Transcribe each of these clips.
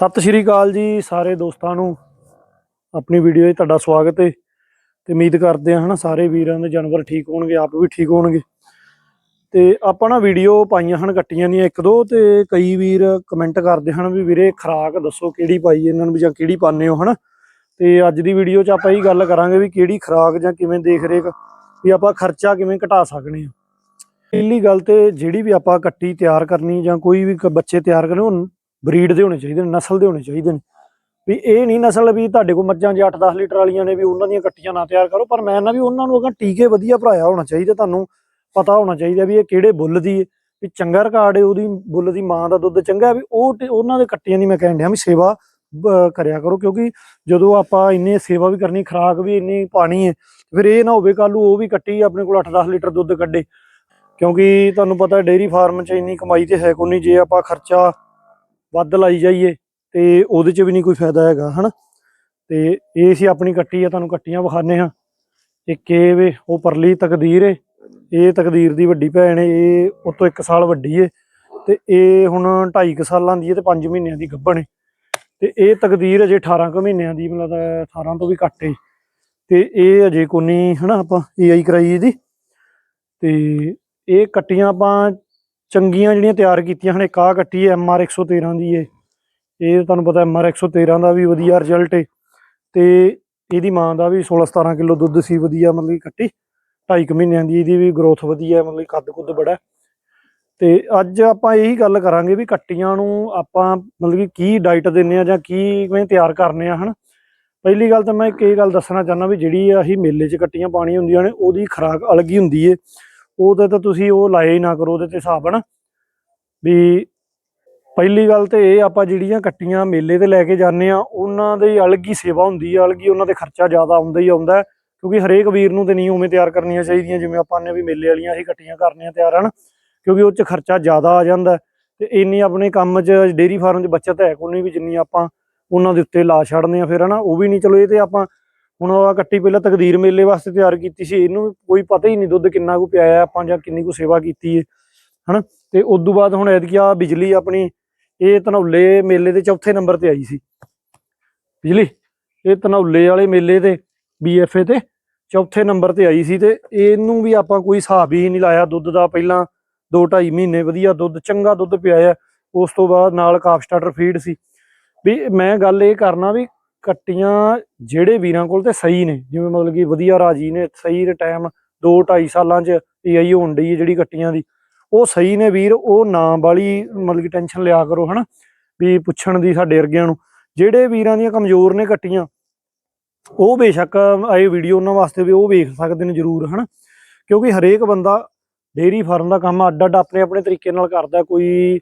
ਸਤਿ ਸ਼੍ਰੀ ਅਕਾਲ ਜੀ ਸਾਰੇ ਦੋਸਤਾਂ ਨੂੰ। ਆਪਣੀ ਵੀਡੀਓ 'ਚ ਤੁਹਾਡਾ ਸਵਾਗਤ ਹੈ। ਤੇ ਉਮੀਦ ਕਰਦੇ ਹਾਂ ਹਨਾ ਸਾਰੇ ਵੀਰਾਂ ਦੇ ਜਾਨਵਰ ਠੀਕ ਹੋਣਗੇ, ਆਪ ਵੀ ਠੀਕ ਹੋਣਗੇ। ਤੇ ਆਪਾਂ ਨਾ ਵੀਡੀਓ ਪਾਈਆਂ ਹਨ, ਕੱਟੀਆਂ ਦੀਆਂ ਇੱਕ ਦੋ ਤੇ ਕਈ ਵੀਰ ਕਮੈਂਟ ਕਰਦੇ ਹਨ ਵੀ ਵੀਰੇ ਖਰਾਕ ਦੱਸੋ ਕਿਹੜੀ ਪਾਈ ਇਹਨਾਂ ਨੂੰ ਜਾਂ ਕਿਹੜੀ ਪਾਉਂਦੇ ਹੋ ਹਨਾ। ਤੇ ਅੱਜ ਦੀ ਵੀਡੀਓ 'ਚ ਆਪਾਂ ਇਹ ਗੱਲ ਕਰਾਂਗੇ ਵੀ ਕਿਹੜੀ ਖਰਾਕ ਜਾਂ ਕਿਵੇਂ ਦੇਖ ਰੇਖ ਵੀ ਆਪਾਂ ਖਰਚਾ ਕਿਵੇਂ ਘਟਾ ਸਕਦੇ ਹਾਂ। ਪਹਿਲੀ ਗੱਲ ਤੇ ਜਿਹੜੀ ਵੀ ਆਪਾਂ ਕੱਟੀ ਤਿਆਰ ਕਰਨੀ ਜਾਂ ਕੋਈ ਵੀ ਕ- ਬੱਚੇ ਤਿਆਰ ਕਰਨੇ, ਉਹ ਬਰੀਡ ਦੇ ਹੋਣੇ ਚਾਹੀਦੇ ਨੇ, ਨਸਲ ਦੇ ਹੋਣੇ ਚਾਹੀਦੇ ਨੇ। ਵੀ ਇਹ ਨਹੀਂ ਨਸਲ ਵੀ ਤੁਹਾਡੇ ਕੋਲ ਮੱਝਾਂ ਜੇ 8-10 ਲੀਟਰ ਵਾਲੀਆਂ ਨੇ ਵੀ ਉਹਨਾਂ ਦੀਆਂ ਕੱਟੀਆਂ ਨਾ ਤਿਆਰ ਕਰੋ, ਪਰ ਮੈਂ ਨਾ ਵੀ ਉਹਨਾਂ ਨੂੰ ਅਗਾਂ ਟੀਕੇ ਵਧੀਆ ਭਰਾਇਆ ਹੋਣਾ ਚਾਹੀਦਾ, ਤੁਹਾਨੂੰ ਪਤਾ ਹੋਣਾ ਚਾਹੀਦਾ ਵੀ ਇਹ ਕਿਹੜੇ ਬੁੱਲ ਦੀ ਵੀ ਚੰਗਾ ਰਿਕਾਰਡ ਹੈ ਉਹਦੀ ਬੁੱਲ ਦੀ ਮਾਂ ਦਾ ਦੁੱਧ ਚੰਗਾ, ਵੀ ਉਹ ਉਹਨਾਂ ਦੇ ਕੱਟੀਆਂ ਦੀ ਮੈਂ ਕਹਿਣ ਡਿਆ ਵੀ ਸੇਵਾ ਕਰਿਆ ਕਰੋ, ਕਿਉਂਕਿ ਜਦੋਂ ਆਪਾਂ ਇੰਨੇ ਸੇਵਾ ਵੀ ਕਰਨੀ, ਖਰਾਕ ਵੀ ਇੰਨੀ ਪਾਣੀ ਹੈ ਫਿਰ ਇਹ ਨਾ ਹੋਵੇ ਕੱਲ ਉਹ ਵੀ ਕੱਟੀ, ਆਪਣੇ ਕੋਲ 8-10 ਲੀਟਰ ਦੁੱਧ ਕੱਢੇ। ਕਿਉਂਕਿ ਤੁਹਾਨੂੰ ਪਤਾ ਡੇਅਰੀ ਫਾਰਮ 'ਚ ਇੰਨੀ ਕਮਾਈ ਤੇ ਹੈ ਕੋਈ ਨਹੀਂ, ਜੇ ਆਪਾਂ ਖਰਚਾ ਵੱਧ ਲਾਈ ਜਾਈਏ ਤੇ ਉਹਦੇ 'ਚ ਵੀ ਨਹੀਂ ਕੋਈ ਫਾਇਦਾ ਹੈਗਾ, ਹਨਾ? ਤੇ ਇਹ ਸੀ ਆਪਣੀ ਕੱਟੀ ਆ ਤੁਹਾਨੂੰ ਕੱਟੀਆਂ ਵਿਖਾਣੇ ਆ ਇੱਕ ਇਹ ਵੇ, ਉਹ ਪਰਲੀ ਤਕਦੀਰ ਏ। ਇਹ ਤਕਦੀਰ ਦੀ ਵੱਡੀ ਭੈਣ ਏ, ਇਹ ਉਹ ਤੋਂ 1 ਸਾਲ ਵੱਡੀ ਏ। ਤੇ ਇਹ ਹੁਣ 2.5 ਕੁ ਸਾਲਾਂ ਦੀ ਏ ਤੇ 5 ਮਹੀਨਿਆਂ ਦੀ ਗੱਭਣ ਏ। ਤੇ ਇਹ ਤਕਦੀਰ ਅਜੇ 18 ਕੁ ਮਹੀਨਿਆਂ ਦੀ, ਮਤਲਬ 18 ਤੋਂ ਵੀ ਘੱਟ ਏ। ਤੇ ਇਹ ਅਜੇ ਕੋਨੀ ਹਨਾ ਆਪਾਂ ਏਆਈ ਕਰਾਈ ਇਹਦੀ। ਤੇ ਇਹ ਕੱਟੀਆਂ ਆਪਾਂ ਚੰਗੀਆਂ ਜਿਹੜੀਆਂ ਤਿਆਰ ਕੀਤੀਆਂ ਹਨ, ਇੱਕ ਆਹ ਕੱਟੀ ਹੈ MR 113 ਦੀ ਏ ਇਹ ਤੁਹਾਨੂੰ ਪਤਾ MR 113 ਦਾ ਵੀ ਵਧੀਆ ਰਿਜ਼ਲਟ ਏ। ਤੇ ਇਹਦੀ ਮਾਂ ਦਾ ਵੀ 16 17 ਕਿਲੋ ਦੁੱਧ ਸੀ, ਵਧੀਆ ਮਤਲਬ ਕਿ ਕੱਟੀ। ਢਾਈ ਕੁ ਮਹੀਨਿਆਂ ਦੀ ਇਹਦੀ ਵੀ ਗਰੋਥ ਵਧੀਆ ਮਤਲਬ ਕੱਦ ਕੁੱਦ ਬੜਾ ਤੇ ਅੱਜ ਆਪਾਂ ਇਹੀ ਗੱਲ ਕਰਾਂਗੇ ਵੀ ਕੱਟੀਆਂ ਨੂੰ ਆਪਾਂ ਮਤਲਬ ਕਿ ਕੀ ਡਾਈਟ ਦਿੰਨੇ ਆ ਜਾਂ ਕੀ ਕਿਵੇਂ ਤਿਆਰ ਕਰਨੇ ਆ, ਹਨ? ਪਹਿਲੀ ਗੱਲ ਤਾਂ ਮੈਂ ਇੱਕ ਇਹ ਗੱਲ ਦੱਸਣਾ ਚਾਹੁੰਦਾ ਵੀ ਜਿਹੜੀ ਅਸੀਂ ਮੇਲੇ 'ਚ ਕੱਟੀਆਂ ਪਾਣੀਆਂ ਹੁੰਦੀਆਂ ਨੇ, ਉਹਦੀ ਖੁਰਾਕ ਅਲੱਗ ਹੀ ਹੁੰਦੀ ਏ। ਉਹਦੇ ਤਾਂ ਤੁਸੀਂ ਉਹ ਲਾਇਆ ਹੀ ਨਾ ਕਰੋ, ਉਹਦੇ ਤੇ ਹਿਸਾਬ ਹਨਾ ਵੀ ਪਹਿਲੀ ਗੱਲ ਤੇ ਇਹ ਆਪਾਂ ਜਿਹੜੀਆਂ ਕੱਟੀਆਂ ਮੇਲੇ ਤੇ ਲੈ ਕੇ ਜਾਂਦੇ ਆ, ਉਹਨਾਂ ਦੀ ਅਲੱਗ ਹੀ ਸੇਵਾ ਹੁੰਦੀ ਆ, ਅਲੱਗ ਹੀ ਉਹਨਾਂ ਤੇ ਖਰਚਾ ਜ਼ਿਆਦਾ ਆਉਂਦਾ ਹੀ ਆਉਂਦਾ ਕਿਉਂਕਿ ਹਰੇਕ ਵੀਰ ਨੂੰ ਤੇ ਨਹੀਂ ਉਵੇਂ ਤਿਆਰ ਕਰਨੀਆਂ ਚਾਹੀਦੀਆਂ, ਜਿਵੇਂ ਆਪਾਂ ਨੇ ਵੀ ਮੇਲੇ ਵਾਲੀਆਂ ਅਸੀਂ ਕੱਟੀਆਂ ਕਰਨੀਆਂ ਤਿਆਰ ਹਨ ਕਿਉਂਕਿ ਉਹ 'ਚ ਖਰਚਾ ਜ਼ਿਆਦਾ ਆ ਜਾਂਦਾ ਤੇ ਇੰਨੀ ਆਪਣੇ ਕੰਮ 'ਚ ਡੇਰੀ ਫਾਰਮ 'ਚ ਬੱਚਤ ਹੈ ਕੋਈ ਵੀ ਜਿੰਨੀ ਆਪਾਂ ਉਹਨਾਂ ਦੇ ਉੱਤੇ ਲਾ ਛੱਡਦੇ ਆ ਫਿਰ, ਹਨਾ, ਉਹ ਵੀ ਨਹੀਂ, ਚਲੋ ਇਹ ਤੇ ਆਪਾਂ ਹੁਣ ਆ ਕੱਟੀ ਪਹਿਲਾਂ ਤਕਦੀਰ ਮੇਲੇ ਵਾਸਤੇ ਤਿਆਰ ਕੀਤੀ ਸੀ, ਇਹਨੂੰ ਵੀ ਕੋਈ ਪਤਾ ਹੀ ਨਹੀਂ ਦੁੱਧ ਕਿੰਨਾ ਕੁ ਪਿਆਇਆ ਆਪਾਂ ਜਾਂ ਕਿੰਨੀ ਕੁ ਸੇਵਾ ਕੀਤੀ ਹੈ ਹਨਾ? ਤੇ ਉਸ ਤੋਂ ਬਾਅਦ ਹੁਣ ਐਤਕੀ ਆ ਬਿਜਲੀ ਆਪਣੀ, ਇਹ ਧਨੌਲੇ ਮੇਲੇ ਦੇ ਚੌਥੇ ਨੰਬਰ ਤੇ ਆਈ ਸੀ। ਬਿਜਲੀ, ਇਹ ਧਨੌਲੇ ਵਾਲੇ ਮੇਲੇ ਤੇ ਬੀਐਫਏ ਤੇ ਚੌਥੇ ਨੰਬਰ ਤੇ ਆਈ ਸੀ ਤੇ ਇਹਨੂੰ ਵੀ ਆਪਾਂ ਕੋਈ ਹਿਸਾਬ ਹੀ ਨਹੀਂ ਲਾਇਆ ਦੁੱਧ ਦਾ, ਪਹਿਲਾਂ 2.5 ਮਹੀਨੇ ਵਧੀਆ ਦੁੱਧ, ਚੰਗਾ ਦੁੱਧ ਪਿਆਇਆ ਉਸ ਤੋਂ ਬਾਅਦ ਨਾਲ ਕਾਫ ਸਟਾਰਟਰ ਫੀਡ ਸੀ। ਵੀ ਮੈਂ ਗੱਲ ਇਹ ਕਰਨਾ ਵੀ ਕੱਟੀਆਂ ਜਿਹੜੇ ਵੀਰਾਂ ਕੋਲ ਤੇ ਸਹੀ ਨੇ, ਜਿਵੇਂ ਮਤਲਬ ਕਿ ਵਧੀਆ ਰਾਜੀ ਨੇ, ਸਹੀ ਟਾਈਮ 2 2.5 ਸਾਲਾਂ ਚ ਏਆਈ ਹੋਣ ਡਈ ਹੈ ਜਿਹੜੀ ਕੱਟੀਆਂ ਦੀ, ਉਹ ਸਹੀ ਨੇ ਵੀਰ, ਉਹ ਨਾ ਵਾਲੀ ਮਤਲਬ ਕਿ ਟੈਨਸ਼ਨ ਲਿਆ ਕਰੋ ਹਨਾ, ਵੀ ਪੁੱਛਣ ਦੀ ਸਾਡੇ ਵਰਗਿਆਂ ਨੂੰ, ਜਿਹੜੇ ਵੀਰਾਂ ਦੀਆਂ ਕਮਜ਼ੋਰ ਨੇ ਕੱਟੀਆਂ, ਉਹ ਬੇਸ਼ੱਕ ਇਹ ਵੀਡੀਓ ਉਹਨਾਂ ਵਾਸਤੇ ਵੀ ਉਹ ਵੇਖ ਸਕਦੇ ਨੇ ਜ਼ਰੂਰ ਹਨਾ, ਕਿਉਂਕਿ ਹਰੇਕ ਬੰਦਾ ਡੇਰੀ ਫਾਰਮ ਦਾ ਕੰਮ ਅੱਡ ਅੱਡ ਆਪਣੇ ਆਪਣੇ ਤਰੀਕੇ ਨਾਲ ਕਰਦਾ, ਕੋਈ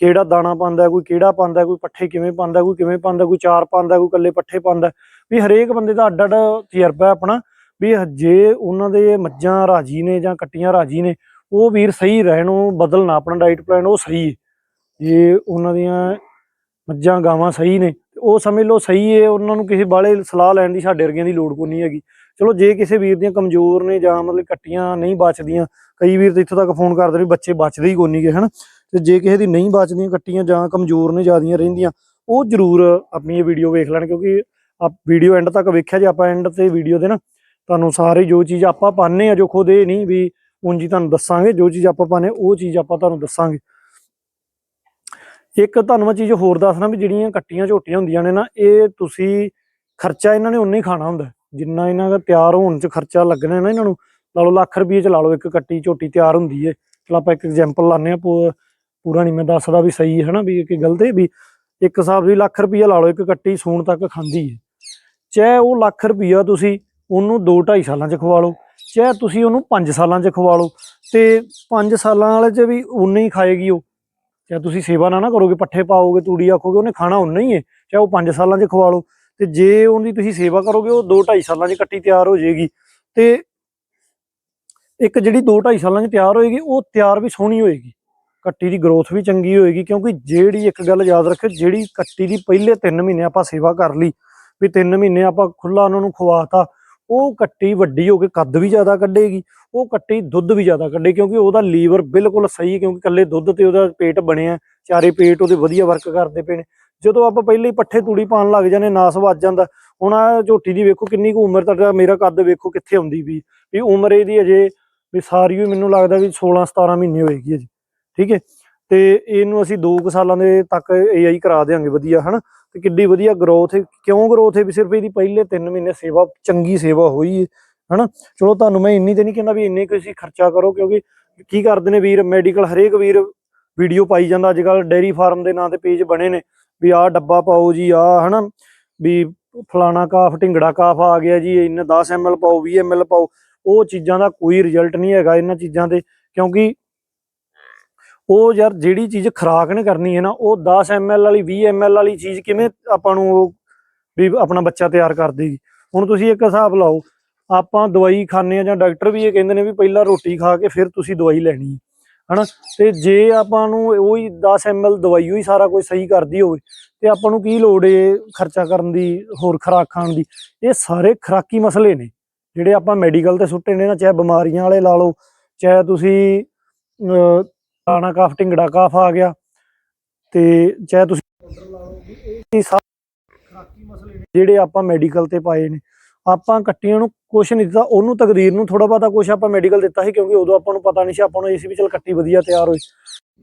ਕਿਹੜਾ ਦਾਣਾ ਪਾਉਂਦਾ, ਕੋਈ ਕਿਹੜਾ ਪਾਉਂਦਾ, ਕੋਈ ਪੱਠੇ ਕਿਵੇਂ ਪਾਉਂਦਾ, ਕੋਈ ਕਿਵੇਂ ਪਾਉਂਦਾ, ਕੋਈ ਚਾਰ ਪਾਉਂਦਾ, ਕੋਈ ਇਕੱਲੇ ਪੱਠੇ ਪਾਉਂਦਾ। ਵੀ ਹਰੇਕ ਬੰਦੇ ਦਾ ਅੱਡ ਅੱਡ ਤਜਰਬਾ ਆਪਣਾ, ਵੀ ਜੇ ਉਹਨਾਂ ਦੇ ਮੱਝਾਂ ਰਾਜੀ ਨੇ ਜਾਂ ਕੱਟੀਆਂ ਰਾਜੀ ਨੇ, ਉਹ ਵੀਰ ਸਹੀ ਰਹਿਣ, ਉਹ ਬਦਲਣਾ, ਆਪਣਾ ਡਾਈਟ ਪਲਾਨ ਉਹ ਸਹੀ ਹੈ। ਜੇ ਉਹਨਾਂ ਦੀਆਂ ਮੱਝਾਂ ਗਾਵਾਂ ਸਹੀ ਨੇ, ਉਹ ਸਮਝ ਲਓ ਸਹੀ ਹੈ, ਉਹਨਾਂ ਨੂੰ ਕਿਸੇ ਬਾਲੇ ਸਲਾਹ ਲੈਣ ਦੀ ਸਾਡੇ ਵਰਗਿਆਂ ਦੀ ਲੋੜ ਕੋਈ ਨਹੀਂ ਹੈਗੀ। ਚਲੋ ਜੇ ਕਿਸੇ ਵੀਰ ਦੀਆਂ ਕਮਜ਼ੋਰ ਨੇ ਜਾਂ ਮਤਲਬ ਕੱਟੀਆਂ ਨਹੀਂ ਬਚਦੀਆਂ, ਕਈ ਵੀਰ ਤਾਂ ਇੱਥੋਂ ਤੱਕ ਫੋਨ ਕਰਦੇ ਨੇ ਵੀ ਬੱਚੇ ਬਚਦੇ ਹੀ ਕੋਈ ਨਹੀਂਗੇ ਹਨਾ? ਤੇ ਜੇ ਕਿਸੇ ਦੀ ਨਹੀਂ ਬਚਦੀਆਂ ਕੱਟੀਆਂ ਜਾਂ ਕਮਜ਼ੋਰ ਨੇ ਜਿਆਦੀਆਂ ਰਹਿੰਦੀਆਂ, ਉਹ ਜ਼ਰੂਰ ਆਪਣੀ ਇਹ ਵੀਡੀਓ ਵੇਖ ਲੈਣ ਕਿਉਂਕਿ ਆ ਵੀਡੀਓ ਐਂਡ ਤੱਕ ਵੇਖਿਆ ਜੇ ਆਪਾਂ ਐਂਡ ਤੇ ਵੀਡੀਓ ਦੇ ਨਾ, ਤੁਹਾਨੂੰ ਸਾਰੇ ਜੋ ਚੀਜ਼ ਆਪਾਂ ਪਾਣੇ ਆ ਜੋ ਖੁਦ ਇਹ ਨਹੀਂ ਵੀ ਉਂਝ ਹੀ ਤੁਹਾਨੂੰ ਦੱਸਾਂਗੇ, ਜੋ ਚੀਜ਼ ਆਪਾਂ ਪਾਣੇ ਉਹ ਚੀਜ਼ ਆਪਾਂ ਤੁਹਾਨੂੰ ਦੱਸਾਂਗੇ। ਇੱਕ ਤੁਹਾਨੂੰ ਮੈਂ ਚੀਜ਼ ਹੋਰ ਦੱਸਣਾ ਵੀ ਜਿਹੜੀਆਂ ਕੱਟੀਆਂ ਝੋਟੀਆਂ ਹੁੰਦੀਆਂ ਨੇ ਨਾ, ਇਹ ਤੁਸੀਂ ਖਰਚਾ ਇਹਨਾਂ ਨੇ ਉਨਾ ਹੀ ਖਾਣਾ ਹੁੰਦਾ। ਜਿੰਨਾ ਇਹਨਾਂ ਦਾ ਤਿਆਰ ਹੋਣ ਚ ਖਰਚਾ ਲੱਗਣਾ ਨਾ ਇਹਨਾਂ ਨੂੰ, ਲਾ ਲਓ ਲੱਖ ਰੁਪਏ ਚ ਲਾ ਲਓ ਇੱਕ ਕੱਟੀ ਝੋਟੀ ਤਿਆਰ ਹੁੰਦੀ ਏ। ਚਲ ਆਪਾਂ ਇੱਕ ਐਗਜ਼ਾਮਪਲ ਲਾਣੇ ਆ ਪੂਰਾ ਨਹੀਂ, ਮੈਂ ਦੱਸਦਾ ਵੀ ਸਹੀ ਹੈ ਨਾ ਵੀ ਕਿ ਗਲਤ ਹੈ ਵੀ ਇੱਕ ਹਿਸਾਬ ਦੀ ਲੱਖ ਰੁਪਈਆ ਲਾ ਲਓ, ਇੱਕ ਕੱਟੀ ਸੂਣ ਤੱਕ ਖਾਂਦੀ ਹੈ। ਚਾਹੇ ਉਹ ਲੱਖ ਰੁਪਈਆ ਤੁਸੀਂ ਉਹਨੂੰ 2.5 ਸਾਲਾਂ ਚ ਖਵਾ ਲਓ, ਚਾਹੇ ਤੁਸੀਂ ਉਹਨੂੰ 5 ਸਾਲਾਂ ਚ ਖਵਾ ਲਓ, ਤੇ 5 ਸਾਲਾਂ ਵਾਲੇ ਚ ਵੀ ਉਨਾ ਹੀ ਖਾਏਗੀ ਉਹ। ਚਾਹੇ ਤੁਸੀਂ ਸੇਵਾ ਨਾ ਨਾ ਕਰੋਗੇ, ਪੱਠੇ ਪਾਓਗੇ, ਤੂੜੀ ਆਖੋਗੇ, ਉਹਨੇ ਖਾਣਾ ਉਨਾ ਹੀ ਹੈ, ਚਾਹੇ ਉਹ 5 ਸਾਲਾਂ 'ਚ ਖਵਾ ਲਓ। ਤੇ ਜੇ ਉਹਦੀ ਤੁਸੀਂ ਸੇਵਾ ਕਰੋਗੇ, ਉਹ 2.5 ਸਾਲਾਂ 'ਚ ਕੱਟੀ ਤਿਆਰ ਹੋ ਜਾਏਗੀ ਤੇ ਇੱਕ ਜਿਹੜੀ 2.5 ਸਾਲਾਂ 'ਚ ਤਿਆਰ ਹੋਏਗੀ, ਉਹ ਤਿਆਰ ਵੀ ਸੋਹਣੀ ਹੋਏਗੀ। ਕੱਟੀ ਦੀ ਗਰੋਥ ਵੀ ਚੰਗੀ ਹੋਏਗੀ, ਕਿਉਂਕਿ ਜਿਹੜੀ ਇੱਕ ਗੱਲ ਯਾਦ ਰੱਖਿਓ, ਜਿਹੜੀ ਕੱਟੀ ਦੀ ਪਹਿਲੇ 3 ਮਹੀਨੇ ਆਪਾਂ ਸੇਵਾ ਕਰ ਲਈ, ਵੀ 3 ਮਹੀਨੇ ਆਪਾਂ ਖੁੱਲਾ ਉਹਨਾਂ ਨੂੰ ਖਵਾਤਾ, ਉਹ ਕੱਟੀ ਵੱਡੀ ਹੋ ਕੇ ਕੱਦ ਵੀ ਜ਼ਿਆਦਾ ਕੱਢੇਗੀ, ਉਹ ਕੱਟੀ ਦੁੱਧ ਵੀ ਜ਼ਿਆਦਾ ਕੱਢੇ ਕਿਉਂਕਿ ਉਹਦਾ ਲੀਵਰ ਬਿਲਕੁਲ ਸਹੀ ਹੈ, ਕਿਉਂਕਿ ਇਕੱਲੇ ਦੁੱਧ ਤੇ ਉਹਦਾ ਪੇਟ ਬਣਿਆ ਚਾਰੇ ਪੇਟ ਉਹਦੇ ਵਧੀਆ ਵਰਕ ਕਰਦੇ ਪਏ ਨੇ। ਜਦੋਂ ਆਪਾਂ ਪਹਿਲੇ ਹੀ ਪੱਠੇ ਤੂੜੀ ਪਾਣ ਲੱਗ ਜਾਂਦੇ ਨਾਸ ਵੱਜ ਜਾਂਦਾ, ਹੁਣ ਆ ਝੋਟੀ ਦੀ ਵੇਖੋ ਕਿੰਨੀ ਕੁ ਉਮਰ ਤੱਕ ਮੇਰਾ ਕੱਦ ਵੇਖੋ ਕਿੱਥੇ ਆਉਂਦੀ ਵੀ ਵੀ ਉਮਰ ਇਹਦੀ ਅਜੇ ਵੀ ਸਾਰੀ ਵੀ ਮੈਨੂੰ ਲੱਗਦਾ ਵੀ 16 17 ਮਹੀਨੇ ਹੋਏਗੀ ਅਜੇ। ਠੀਕ ਹੈ? ਤੇ ਇਹਨੂੰ ਅਸੀਂ 2 ਸਾਲਾਂ ਦੇ ਤੱਕ ਏਆਈ ਕਰਾ ਦੇਾਂਗੇ ਵਧੀਆ, ਹਨਾ? ਤੇ ਕਿੱਡੀ ਵਧੀਆ ਗਰੋਥ ਹੈ। ਕਿਉਂ ਗਰੋਥ ਹੈ? ਵੀ ਸਿਰਫ ਇਹਦੀ ਪਹਿਲੇ 3 ਮਹੀਨੇ ਸੇਵਾ, ਚੰਗੀ ਸੇਵਾ ਹੋਈ ਹੈ, ਹਨਾ? ਚਲੋ ਤੁਹਾਨੂੰ ਮੈਂ ਇੰਨੀ ਤੇ ਨਹੀਂ ਕਹਿੰਦਾ ਵੀ ਇੰਨੇ ਕੁ ਖਰਚਾ ਕਰੋ, ਕਿਉਂਕਿ ਕੀ ਕਰਦੇ ਨੇ ਵੀਰ ਮੈਡੀਕਲ ਹਰੇਕ ਵੀਰ ਵੀਡੀਓ ਪਾਈ ਜਾਂਦਾ ਅੱਜ ਕੱਲ ਡੇਰੀ ਫਾਰਮ ਦੇ ਨਾਂ ਤੇ ਪੇਜ ਬਣੇ ਨੇ, ਵੀ ਆਹ ਡੱਬਾ ਪਾਓ ਜੀ, ਆਹ, ਹਨਾ? ਵੀ ਫਲਾਣਾ ਕਾਫ, ਢਿੰਗੜਾ ਕਾਫ ਆ ਗਿਆ ਜੀ, ਇੰਨੇ 10 ml ਪਾਓ 20 ml ਪਾਓ, ਉਹ ਚੀਜ਼ਾਂ ਦਾ ਕੋਈ ਰਿਜ਼ਲਟ ਨਹੀਂ ਹੈਗਾ ਇਹਨਾਂ ਚੀਜ਼ਾਂ ਦੇ ਕਿਉਂਕਿ ਉਹ ਯਾਰ ਜਿਹੜੀ ਚੀਜ਼ ਖਰਾਕ ਨੇ ਕਰਨੀ ਹੈ ਨਾ, ਉਹ 10 ml ਵਾਲੀ 20 ml ਵਾਲੀ ਚੀਜ਼ ਕਿਵੇਂ ਆਪਾਂ ਨੂੰ ਉਹ ਵੀ ਆਪਣਾ ਬੱਚਾ ਤਿਆਰ ਕਰ ਦੇਗੀ। ਹੁਣ ਤੁਸੀਂ ਇੱਕ ਹਿਸਾਬ ਲਾਓ, ਆਪਾਂ ਦਵਾਈ ਖਾਂਦੇ ਆ ਜਾਂ ਡਾਕਟਰ ਵੀ ਇਹ ਕਹਿੰਦੇ ਨੇ ਵੀ ਪਹਿਲਾਂ ਰੋਟੀ ਖਾ ਕੇ ਫਿਰ ਤੁਸੀਂ ਦਵਾਈ ਲੈਣੀ ਹੈ, ਹਨਾ? ਤੇ ਜੇ ਆਪਾਂ ਨੂੰ ਉਹੀ 10 ml ਦਵਾਈ ਹੋਈ ਸਾਰਾ ਕੁਝ ਸਹੀ ਕਰਦੀ ਹੋਵੇ, ਤੇ ਆਪਾਂ ਨੂੰ ਕੀ ਲੋੜ ਏ ਖਰਚਾ ਕਰਨ ਦੀ, ਹੋਰ ਖੁਰਾਕ ਖਾਣ ਦੀ? ਇਹ ਸਾਰੇ ਖੁਰਾਕੀ ਮਸਲੇ ਨੇ, ਜਿਹੜੇ ਆਪਾਂ ਮੈਡੀਕਲ ਤੇ ਸੁੱਟੇ ਨੇ ਨਾ, ਚਾਹੇ ਬਿਮਾਰੀਆਂ ਵਾਲੇ ਲਾ ਲਓ, ਚਾਹੇ ਤੁਸੀਂ ਆਣਾ ਕਾਫ ਢਿੰਗੜਾ ਕਾਫ ਆ ਗਿਆ ਤੇ ਚਾਹੇ ਤੁਸੀਂ ਇਹ ਸਾਰੇ ਮਸਲੇ ਜਿਹੜੇ ਆਪਾਂ ਮੈਡੀਕਲ ਤੇ ਪਾਏ ਨੇ, ਆਪਾਂ ਕੱਟੀਆਂ ਨੂੰ ਕੁਛ ਨਹੀਂ ਦਿੱਤਾ, ਉਹਨੂੰ ਤਕਦੀਰ ਨੂੰ ਥੋੜਾ ਬਹੁਤਾ ਕੁਛ ਆਪਾਂ ਮੈਡੀਕਲ ਦਿੱਤਾ ਸੀ, ਕਿਉਂਕਿ ਉਦੋਂ ਆਪਾਂ ਨੂੰ ਪਤਾ ਨਹੀਂ ਸੀ, ਆਪਾਂ ਨੂੰ ਇਹ ਵੀ ਚਲ ਕੱਟੀ ਵਧੀਆ ਤਿਆਰ ਹੋਈ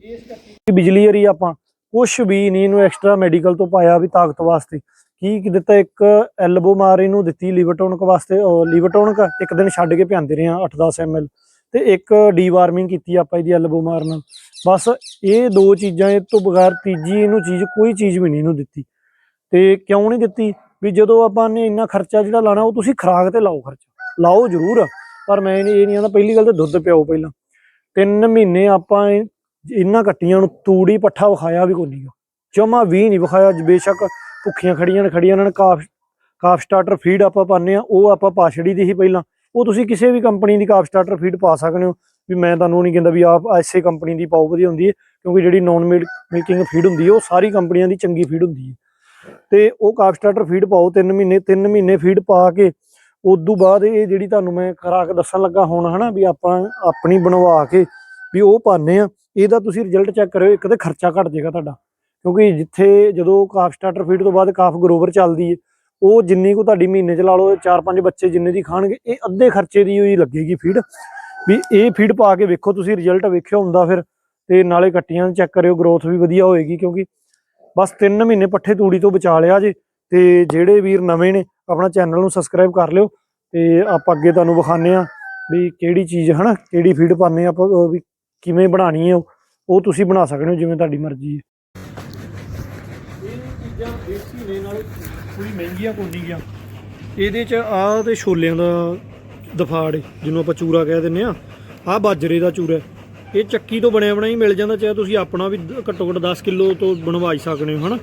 ਇਸ ਕੱਟੀ ਬਿਜਲੀ ਵਾਲੀ ਆਪਾਂ ਕੁਛ ਵੀ ਨਹੀਂ ਇਹਨੂੰ ਐਕਸਟਰਾ ਮੈਡੀਕਲ ਤੋਂ ਪਾਇਆ ਵੀ ਤਾਕਤ ਵਾਸਤੇ। ਕੀ ਕੀ ਦਿੱਤਾ, ਇੱਕ ਐਲਬੋ ਮਾਰ ਇਹਨੂੰ ਦਿੱਤੀ ਲਿਵਰਟੋਨਿਕ ਵਾਸਤੇ ਲਿਵਰਟੋਨਿਕ ਇੱਕ ਦਿਨ ਛੱਡ ਕੇ ਪਿਆਂਦੇ ਰਹੇ ਆ 8-10 ml ਤੇ ਇੱਕ ਡੀ ਵਾਰਮਿੰਗ ਕੀਤੀ ਆਪਾਂ ਇਹਦੀ ਐਲਬੋ ਮਾਰ ਨਾਲ ਬਸ ਇਹ ਦੋ ਚੀਜ਼ਾਂ ਇਹ ਤੋਂ ਬਗੈਰ ਤੀਜੀ ਇਹਨੂੰ ਚੀਜ਼ ਕੋਈ ਚੀਜ਼ ਵੀ ਨਹੀਂ ਇਹਨੂੰ ਦਿੱਤੀ। ਤੇ ਕਿਉਂ ਨਹੀਂ ਦਿੱਤੀ? ਵੀ ਜਦੋਂ ਆਪਾਂ ਨੇ ਇੰਨਾ ਖਰਚਾ ਜਿਹੜਾ ਲਾਣਾ ਉਹ ਤੁਸੀਂ ਖਰਾਕ ਤੇ ਲਾਓ ਖਰਚਾ। ਲਾਓ ਜ਼ਰੂਰ, ਪਰ ਮੈਂ ਇਹ ਨਹੀਂ ਆਂਦਾ ਪਹਿਲੀ ਗੱਲ ਤੇ ਦੁੱਧ ਪਿਆਓ ਪਹਿਲਾਂ। ਤਿੰਨ ਮਹੀਨੇ ਆਪਾਂ ਇਹ- ਇਹਨਾਂ ਕੱਟੀਆਂ ਨੂੰ ਤੂੜੀ ਪੱਠਾ ਵਿਖਾਇਆ ਵੀ ਕੋਈ ਨਹੀਂ ਜਮਾ ਵੀ ਨਹੀਂ ਵਿਖਾਇਆ ਬੇਸ਼ੱਕ ਭੁੱਖੀਆਂ ਖੜੀਆਂ ਨੇ, ਖੜੀਆਂ ਇਹਨਾਂ ਨੇ, ਕਾਫ ਕਾਫ ਸਟਾਰਟਰ ਫੀਡ ਆਪਾਂ ਪਾਉਂਦੇ ਆ, ਉਹ ਆਪਾਂ ਪਾਛੜੀ ਦੀ ਹੀ ਪਹਿਲਾਂ ਉਹ ਤੁਸੀਂ ਕਿਸੇ ਵੀ ਕੰਪਨੀ ਦੀ ਕਾਪ ਸਟਾਰਟਰ ਫੀਡ ਪਾ ਸਕਦੇ ਹੋ। ਵੀ ਮੈਂ ਤੁਹਾਨੂੰ ਨਹੀਂ ਕਹਿੰਦਾ ਵੀ ਆਪ ਐਸੇ ਕੰਪਨੀ ਦੀ ਪਾਓ, ਵਧੀਆ ਹੁੰਦੀ ਹੈ। ਕਿਉਂਕਿ ਜਿਹੜੀ ਨੌਨ ਮਿਲਕਿੰਗ ਫੀਡ ਹੁੰਦੀ ਹੈ, ਉਹ ਸਾਰੀ ਕੰਪਨੀਆਂ ਦੀ ਚੰਗੀ ਫੀਡ ਹੁੰਦੀ ਹੈ। ਤੇ ਉਹ ਕਾਫ ਸਟਾਰਟਰ ਫੀਡ ਪਾਓ 3 ਮਹੀਨੇ 3 ਮਹੀਨੇ ਫੀਡ ਪਾ ਕੇ ਉਦੋਂ ਬਾਅਦ ਇਹ ਜਿਹੜੀ ਤੁਹਾਨੂੰ ਮੈਂ ਖੁਰਾਕ ਦੱਸਣ ਲੱਗਾ ਹੁਣ, ਹਨਾ, ਵੀ ਆਪਾਂ ਆਪਣੀ ਬਣਵਾ ਕੇ ਵੀ ਉਹ ਪਾਉਂਦੇ ਆ ਇਹਦਾ ਤੁਸੀਂ ਰਿਜ਼ਲਟ ਚੈੱਕ ਕਰਿਓ, ਇੱਕ ਤੇ ਖਰਚਾ ਘਟ ਜਾਏਗਾ ਤੁਹਾਡਾ। ਕਿਉਂਕਿ ਜਿੱਥੇ ਜਦੋਂ ਕਾਫ ਸਟਾਰਟਰ ਫੀਡ ਤੋਂ ਬਾਅਦ ਕਾਫ ਗਰੋਵਰ ਚੱਲਦੀ ਹੈ ਉਹ ਜਿੰਨੀ ਕੋ ਤੁਹਾਡੀ ਮਹੀਨੇ ਚ ਲਾ ਲਓ 4-5 ਬੱਚੇ ਜਿੰਨੇ ਦੀ ਖਾਣਗੇ, ਇਹ ਅੱਧੇ ਖਰਚੇ ਦੀ ਹੋਈ ਲੱਗੇਗੀ ਫੀਡ ਵੀ ਇਹ ਫੀਡ ਪਾ ਕੇ ਵੇਖੋ, ਤੁਸੀਂ ਰਿਜ਼ਲਟ ਵੇਖਿਓ ਹੁੰਦਾ ਫਿਰ, ਤੇ ਨਾਲੇ ਕੱਟੀਆਂ ਚੈੱਕ ਕਰਿਓ ਗਰੋਥ ਵੀ ਵਧੀਆ ਹੋਏਗੀ, ਕਿਉਂਕਿ ਬਸ 3 ਮਹੀਨੇ ਪੱਠੇ ਤੂੜੀ ਤੋਂ ਬਚਾ ਲਿਆ ਜੇ, ਤੇ ਜਿਹੜੇ ਵੀਰ ਨਵੇਂ ਨੇ, ਆਪਣਾ ਚੈਨਲ ਨੂੰ ਸਬਸਕ੍ਰਾਈਬ ਕਰ ਲਿਓ, ਤੇ ਆਪਾਂ ਅੱਗੇ ਤੁਹਾਨੂੰ ਵਿਖਾਣੇ ਆ ਵੀ ਕਿਹੜੀ ਚੀਜ਼, ਹਨਾ, ਕਿਹੜੀ ਫੀਡ ਪਾਣੇ ਆਪਾਂ ਵੀ ਕਿਵੇਂ ਬਣਾਣੀ ਹੈ, ਉਹ ਉਹ ਤੁਸੀਂ ਬਣਾ ਸਕਦੇ ਹੋ, ਜਿਵੇਂ ਤੁਹਾਡੀ ਮਰਜ਼ੀ ਹੈ ਇਹ ਚੀਜ਼ਾਂ ਦੇਸੀ ਨੇ ਨਾਲ ਕੋਈ ਮਹਿੰਗੀਆਂ ਗਿਆ। ਇਹਦੇ ਚ ਆਹ ਤੇ ਛੋਲਿਆਂ ਦਾ ਦਫਾੜ ਏ, ਜਿਹਨੂੰ ਆਪਾਂ ਚੂਰਾ ਕਹਿ ਦਿੰਨੇ ਆ। ਆਹ ਬਾਜਰੇ ਦਾ ਚੂਰਾ ਇਹ ਚੱਕੀ ਤੋਂ ਬਣਿਆ ਬਣਾਈ ਮਿਲ ਜਾਂਦਾ ਚਾਹੇ ਤੁਸੀਂ ਆਪਣਾ ਵੀ ਘੱਟੋ ਘੱਟ 10 ਕਿਲੋ ਤੋਂ ਬਣਵਾਈ ਸਕਦੇ ਹੋ ਹਨਾ?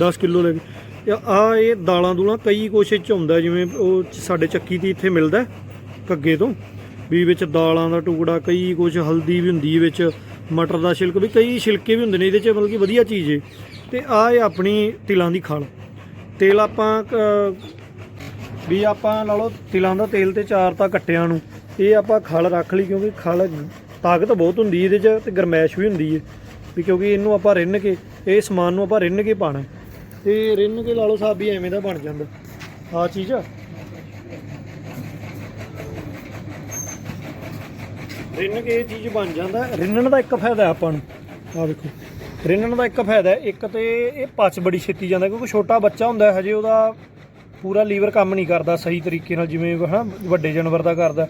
10 ਕਿਲੋ ਲੈ ਕੇ। ਆ ਇਹ ਦਾਲਾਂ ਦੂਲਾਂ ਕਈ ਕੁਛ ਇਹ ਚ ਹੁੰਦਾ ਜਿਵੇਂ ਉਹ ਸਾਡੇ ਚੱਕੀ 'ਤੇ ਇੱਥੇ ਮਿਲਦਾ ਹੈ, ਕੱਗੇ ਤੋਂ। ਵੀ ਵਿੱਚ ਦਾਲਾਂ ਦਾ ਟੁਕੜਾ ਕਈ ਕੁਛ ਹਲਦੀ ਵੀ ਹੁੰਦੀ ਹੈ ਵਿੱਚ ਮਟਰ ਦਾ ਛਿਲਕ ਵੀ ਕਈ ਛਿਲਕੇ ਵੀ ਹੁੰਦੇ ਨੇ ਇਹਦੇ ਚ ਮਤਲਬ ਕਿ ਵਧੀਆ ਚੀਜ਼ ਏ। ਤੇ ਆ ਇਹ ਆਪਣੀ ਤਿਲਾਂ ਦੀ ਖਲ। ਤੇਲ ਆਪਾਂ ਵੀ ਆਪਾਂ ਲਾ ਲਓ ਤਿਲਾਂ ਦਾ ਤੇਲ ਤੇ ਚਾਰ ਤਾਂ ਕੱਟਿਆਂ ਨੂੰ, ਇਹ ਆਪਾਂ ਖਲ ਰੱਖ ਲਈ ਕਿਉਂਕਿ ਖਲ ਤਾਕਤ ਬਹੁਤ ਹੁੰਦੀ ਇਹਦੇ 'ਚ ਤੇ ਗਰਮੈਸ਼ ਵੀ ਹੁੰਦੀ ਹੈ ਵੀ ਕਿਉਂਕਿ ਇਹਨੂੰ ਆਪਾਂ ਰਿੰਨ ਕੇ, ਇਹ ਸਮਾਨ ਨੂੰ ਆਪਾਂ ਰਿੰਨ ਕੇ ਪਾਣਾ ਤੇ ਰਿੰਨ ਕੇ ਲਾ ਲਓ ਸਾਬੀ ਐਵੇਂ ਦਾ ਬਣ ਜਾਂਦਾ। ਆ ਚੀਜ਼ ਰਿੰਨ ਕੇ ਇਹ ਚੀਜ਼ ਬਣ ਜਾਂਦਾ। ਰਿੰਨਣ ਦਾ ਇੱਕ ਫਾਇਦਾ ਆਪਾਂ ਨੂੰ। ਆ ਵੇਖੋ। ਰਿੰਨਣ ਦਾ ਇੱਕ ਫਾਇਦਾ ਹੈ। ਇੱਕ ਤੇ ਇਹ ਪਚ ਬੜੀ ਛੇਤੀ ਜਾਂਦਾ ਕਿਉਂਕਿ ਛੋਟਾ ਬੱਚਾ ਹੁੰਦਾ ਹਜੇ ਉਹਦਾ ਪੂਰਾ ਲੀਵਰ ਕੰਮ ਨਹੀਂ ਕਰਦਾ ਸਹੀ ਤਰੀਕੇ ਨਾਲ, ਜਿਵੇਂ ਹਨਾ, ਵੱਡੇ ਜਾਨਵਰ ਦਾ ਕਰਦਾ।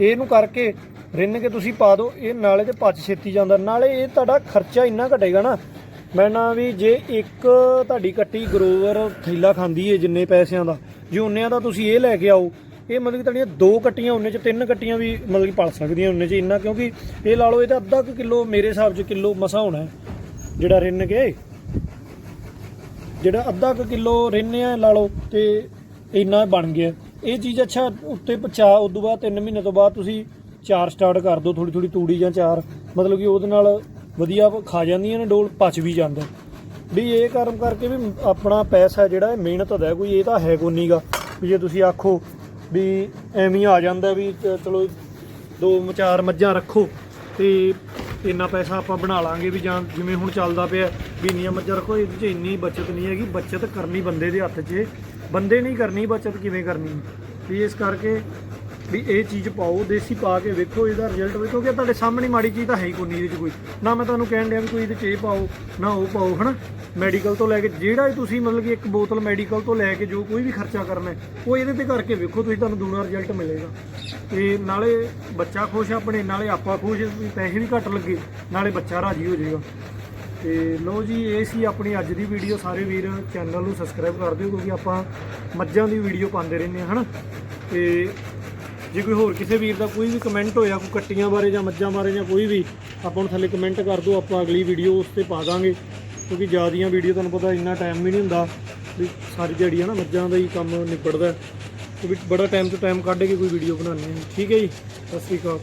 ਇਹਨੂੰ ਕਰਕੇ ਰਿੰਨ ਕੇ ਤੁਸੀਂ ਪਾ ਦਿਓ, ਇਹ ਨਾਲੇ ਤੇ ਪਚ ਛੇਤੀ ਜਾਂਦਾ। ਨਾਲੇ ਇਹ ਤੁਹਾਡਾ ਖਰਚਾ ਇੰਨਾ ਘਟੇਗਾ ਨਾ, ਮੈਂ ਨਾ ਵੀ ਜੇ ਇੱਕ ਤੁਹਾਡੀ ਕੱਟੀ ਗਰੋਵਰ ਥੈਲਾ ਖਾਂਦੀ ਏ ਜਿੰਨੇ ਪੈਸਿਆਂ ਦਾ, ਜੇ ਉਹਨਿਆਂ ਦਾ ਤੁਸੀਂ ਇਹ ਲੈ ਕੇ ਆਓ, ਇਹ ਮਤਲਬ ਕਿ ਤੁਹਾਡੀਆਂ ਦੋ ਕੱਟੀਆਂ, ਉਹਨੇ ਚ ਤਿੰਨ ਕੱਟੀਆਂ ਵੀ ਮਤਲਬ ਕਿ ਪਲ ਸਕਦੀਆਂ ਉਹਨੇ ਚ ਇੰਨਾ, ਕਿਉਂਕਿ ਇਹ ਲਾ ਲਓ, ਇਹ ਤਾਂ ਅੱਧਾ ਕੁ ਕਿਲੋ ਮੇਰੇ ਹਿਸਾਬ ਚ ਕਿਲੋ ਮਸਾ ਹੋਣਾ ਜਿਹੜਾ ਰਿੰਨ ਕੇ ਜਿਹੜਾ ਅੱਧਾ ਕੁ ਕਿਲੋ ਰਿੰਨਿਆ ਲਾ ਲਓ, ਤੇ ਇੰਨਾ ਬਣ ਗਿਆ। ਇਹ ਚੀਜ਼ ਅੱਛਾ ਉੱਤੇ ਪਚਾ, ਉਸ ਤੋਂ ਬਾਅਦ 3 ਮਹੀਨੇ ਤੋਂ ਬਾਅਦ ਤੁਸੀਂ ਚਾਰ ਸਟਾਰਟ ਕਰ ਦਿਓ ਥੋੜੀ ਥੋੜੀ ਤੂੜੀ ਜਾਂ ਚਾਰ। ਮਤਲਬ ਕਿ ਉਹਦੇ ਨਾਲ ਵਧੀਆ ਖਾ ਜਾਂਦੀਆਂ ਨੇ, ਡੋਲ ਪਚ ਵੀ ਜਾਂਦਾ। ਵੀ ਇਹ ਕਰਮ ਕਰਕੇ ਵੀ ਆਪਣਾ ਪੈਸਾ ਜਿਹੜਾ ਇਹ ਮਿਹਨਤ ਦਾ ਕੋਈ ਇਹ ਤਾਂ ਹੈ ਕੋ ਨਹੀਂਗਾ ਵੀ ਜੇ ਤੁਸੀਂ ਆਖੋ ਵੀ ਐਵੇਂ ਆ ਜਾਂਦਾ ਵੀ ਚਲੋ ਦੋ ਚਾਰ ਮੱਝਾਂ ਰੱਖੋ, ਤੇ ਇੰਨਾ ਪੈਸਾ ਆਪਾਂ ਬਣਾ ਲਾਂਗੇ ਵੀ ਜਾਂ ਜਿਵੇਂ ਹੁਣ ਚੱਲਦਾ ਪਿਆ ਵੀ ਇੰਨੀਆਂ ਮੱਝਾਂ ਰੱਖੋ, ਇਹਦੇ 'ਚ ਇੰਨੀ ਬਚਤ ਨਹੀਂ ਹੈਗੀ, ਬਚਤ ਕਰਨੀ ਬੰਦੇ ਦੇ ਹੱਥ 'ਚ। ਬੰਦੇ ਨਹੀਂ ਕਰਨੀ ਬਚਤ, ਕਿਵੇਂ ਕਰਨੀ? ਵੀ ਇਸ ਕਰਕੇ ਵੀ ਇਹ ਚੀਜ਼ ਪਾਓ, ਦੇਸੀ ਪਾ ਕੇ ਵੇਖੋ ਇਹਦਾ ਰਿਜ਼ਲਟ ਵੇਖੋ ਕਿ ਤੁਹਾਡੇ ਸਾਹਮਣੇ ਮਾੜੀ ਚੀਜ਼ ਤਾਂ ਹੈ ਹੀ ਕੋਈ ਨਹੀਂ ਇਹਦੇ 'ਚ ਕੋਈ। ਨਾ ਮੈਂ ਤੁਹਾਨੂੰ ਕਹਿਣ ਡਿਆ ਵੀ ਕੋਈ ਇਹਦੇ 'ਚ ਇਹ ਪਾਓ, ਨਾ ਉਹ ਪਾਓ, ਹਨਾ? ਮੈਡੀਕਲ ਤੋਂ ਲੈ ਕੇ ਜਿਹੜਾ ਤੁਸੀਂ ਮਤਲਬ ਕਿ ਇੱਕ ਬੋਤਲ ਮੈਡੀਕਲ ਤੋਂ ਲੈ ਕੇ ਜੋ ਕੋਈ ਵੀ ਖਰਚਾ ਕਰਨਾ ਉਹ ਇਹਦੇ ਤੇ ਕਰਕੇ ਵੇਖੋ, ਤੁਸੀਂ ਤੁਹਾਨੂੰ ਦੂਣਾ ਰਿਜ਼ਲਟ ਮਿਲੇਗਾ। ਤੇ ਨਾਲੇ ਬੱਚਾ ਖੁਸ਼ ਆਪਣੇ, ਨਾਲੇ ਆਪਾਂ ਖੁਸ਼, ਵੀ ਪੈਸੇ ਵੀ ਘੱਟ ਲੱਗੇ, ਨਾਲੇ ਬੱਚਾ ਰਾਜੀ ਹੋ ਜਾਏਗਾ। ਤੇ ਲੋ ਜੀ, ਇਹ ਸੀ ਆਪਣੀ ਅੱਜ ਦੀ ਵੀਡੀਓ ਸਾਰੇ ਵੀਰ ਚੈਨਲ ਨੂੰ ਸਬਸਕ੍ਰਾਈਬ ਕਰ ਦਿਓ, ਕਿਉਂਕਿ ਆਪਾਂ ਮੱਝਾਂ ਦੀ ਵੀਡੀਓ ਪਾਉਂਦੇ ਰਹਿੰਦੇ ਹਾਂ, ਹਨਾ? ਤੇ ਜੇ ਕੋਈ ਹੋਰ ਕਿਸੇ ਵੀਰ ਦਾ ਕੋਈ ਵੀ ਕਮੈਂਟ ਹੋਇਆ, ਕੋਈ ਕੱਟੀਆਂ ਬਾਰੇ ਜਾਂ ਮੱਝਾਂ ਬਾਰੇ ਜਾਂ ਕੋਈ ਵੀ, ਆਪਾਂ ਨੂੰ ਥੱਲੇ ਕਮੈਂਟ ਕਰ ਦਿਓ, ਆਪਾਂ ਅਗਲੀ ਵੀਡੀਓ ਉਸ ਤੇ ਪਾ ਦਾਂਗੇ। ਕਿਉਂਕਿ ਜ਼ਿਆਦੀਆਂ ਵੀਡੀਓ ਤੁਹਾਨੂੰ ਪਤਾ ਇੰਨਾ ਟਾਈਮ ਵੀ ਨਹੀਂ ਹੁੰਦਾ ਵੀ ਸਾਰੀ ਦਿਹਾੜੀ ਹੈ ਨਾ ਮੱਝਾਂ ਦਾ ਹੀ ਕੰਮ ਨਿਬੜਦਾ। ਤੇ ਵੀ ਬੜਾ ਟਾਈਮ ਤੋਂ ਟਾਈਮ ਕੱਢ ਕੇ ਕੋਈ ਵੀਡੀਓ ਬਣਾਉਂਦੇ ਹਾਂ। ਠੀਕ ਹੈ ਜੀ? ਸਤਿ ਸ਼੍ਰੀ ਅਕਾਲ।